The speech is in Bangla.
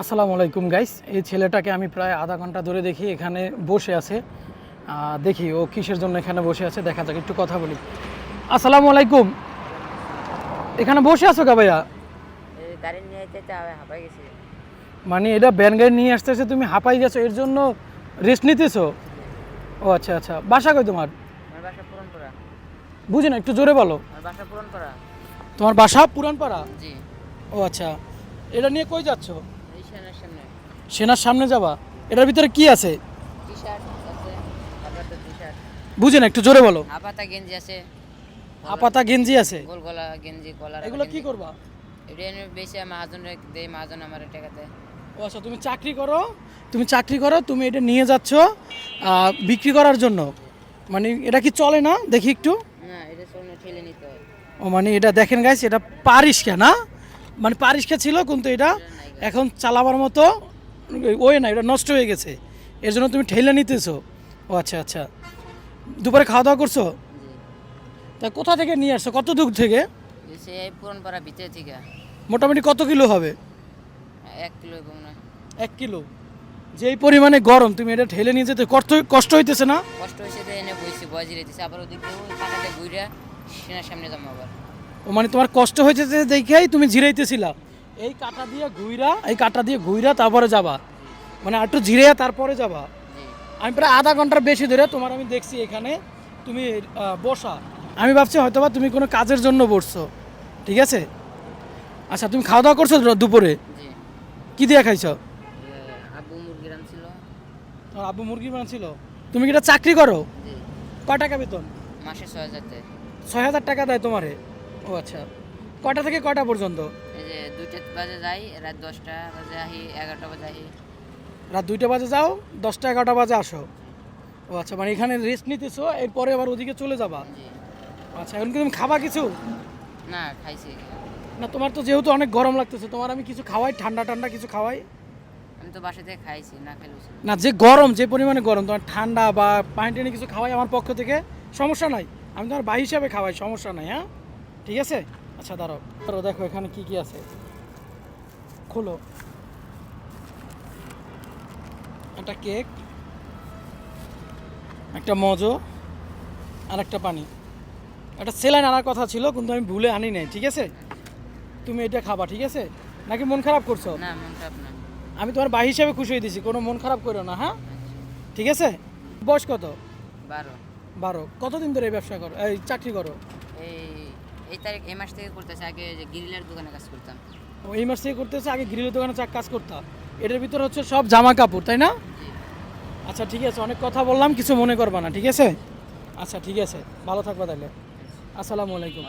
আসসালামু আলাইকুম গাইস এই ছেলেটাকে আমি প্রায় আধা ঘণ্টা ধরে দেখি এখানে বসে আছে। দেখি ও কিসের জন্য এখানে বসে আছে দেখা যাক একটু কথা বলি। আসসালামু আলাইকুম। এখানে বসে আছো কা ভাইয়া? মানে এটা ব্যান গাড়ি নিয়ে আসতে আসতেছে তুমি হাঁপাই গেছো এর জন্য রেস্ট নিতেছো? ও আচ্ছা আচ্ছা। বাসা কই তোমার? বুঝি না একটু জোরে বলো। তোমার বাসা পুরানপাড়া? জি। ও আচ্ছা। এটা নিয়ে কই যাচ্ছ? সেনার সামনে যাবা এটার ভিতরে কি আছে? বুঝি না একটু জোরে বলো। হাফাতা গেঞ্জি আছে। হাপাতা গেঞ্জি আছে? গোল গলা গেঞ্জি কলার এগুলো কি করবা? এটা বেশি মাহাজন দেয় মাহাজন আমার টাকা দেয় ও আচ্ছা তুমি চাকরি করো তুমি চাকরি করো তুমি এটা নিয়ে যাচ্ছ আহ, বিক্রি করার জন্য। মানে এটা কি চলে না? দেখি একটু। না এটা শোনে ঠেলে নিতে হয়। ও মানে এটা দেখেন গাইস এটা পারিসকা না? মানে পারিসকা ছিল কিন্তু এটা এখন চালাবার মতো ওই না এটা নষ্ট হয়ে গেছে। এর জন্য তুমি ঠেলে নিতেছো। ও আচ্ছা আচ্ছা। দুপুরে খাওয়া দাওয়া করছ? তা কোথা থেকে নিয়ে আসছো? কত দূর থেকে? ভিতরে মোটামুটি কত কিলো হবে? এক কিলো এক কিলো। যেই পরিমাণে গরম তুমি এটা ঠেলে নিয়ে যেতে কষ্ট কষ্ট হইতেছে না? কষ্ট হয়েছে দিয়ে এনে বইছি বয়জি রেখেছি আবার ওদিক দিয়ে ওই কাটাতে ঘুরে সেনার সামনে যাব আবার। ও মানে তোমার কষ্ট যে দেখেই তুমি জিরাইতেছিলা এই কাটা দিয়ে ঘুইরা এই কাটা দিয়ে ঘুইরা তারপরে যাবা। মানে একটু জিরে তারপরে যাবা। আমি প্রায় আধা ঘণ্টার বেশি ধরে তোমার আমি দেখছি এখানে তুমি বসা। আমি ভাবছি হয়তোবা তুমি কোনো কাজের জন্য বসছো। ঠিক আছে? আচ্ছা তুমি খাওয়া দাওয়া করছ দুপুরে? কি দিয়ে খাইছো? আব্বু মুরগি তোমার আব্বু মুরগি বানাচ্ছিল তুমি কি এটা চাকরি করো? কয় টাকা বেতন? মাসে ছয় হাজার ছয় হাজার টাকা দেয় তোমারে? ও আচ্ছা। কয়টা থেকে কটা পর্যন্ত? এই যে দুইটা বাজে যাই রাত দশটা বাজে আহি এগারোটা বাজে আহি। রাত দুইটা বাজে যাও দশটা এগারোটা বাজে আসো। ও আচ্ছা মানে এখানে রেস্ট নিতেছো এরপরে আবার ওদিকে চলে যাবা? জি। আচ্ছা এখন কি তুমি খাবা কিছু? না খাইছি। না তোমার তো যেহেতু অনেক গরম লাগতেছে তোমার আমি কিছু খাওয়াই ঠান্ডা ঠান্ডা কিছু খাওয়াই? আমি তো বাসা থেকে খাইছি না খেলেও ছিল। না যে গরম যে পরিমাণে গরম তোমার ঠান্ডা বা পানি টানি কিছু খাওয়াই আমার পক্ষ থেকে সমস্যা নাই। আমি তোমার ভাই হিসাবে খাওয়াই সমস্যা নাই হ্যাঁ? ঠিক আছে? আচ্ছা দাঁড়াও। দাঁড়াও দেখো এখানে কি কি আছে। খোলো। একটা কেক একটা মজো আর একটা পানি। একটা সেলাইন আনার কথা ছিল কিন্তু আমি ভুলে আনি নাই ঠিক আছে? তুমি এটা খাবা ঠিক আছে? নাকি মন খারাপ করছ? না মন খারাপ না। আমি তোমার ভাই হিসাবে খুশি হয়ে দিছি কোনো মন খারাপ করো না হ্যাঁ? ঠিক আছে? বয়স কত? বারো। বারো। কতদিন ধরে এই ব্যবসা করো? এই চাকরি করো? এই এই তারিখ এই মাস থেকে করতেছে আগে যে গ্রিলের দোকানে কাজ করতাম। ও এই মাস থেকে করতেছে আগে গ্রিলের দোকানে চাক কাজ করতাম এটার ভিতর হচ্ছে সব জামা কাপড় তাই না? আচ্ছা ঠিক আছে অনেক কথা বললাম কিছু মনে করবা না ঠিক আছে? আচ্ছা ঠিক আছে ভালো থাকবা তাহলে। আসসালামু আলাইকুম।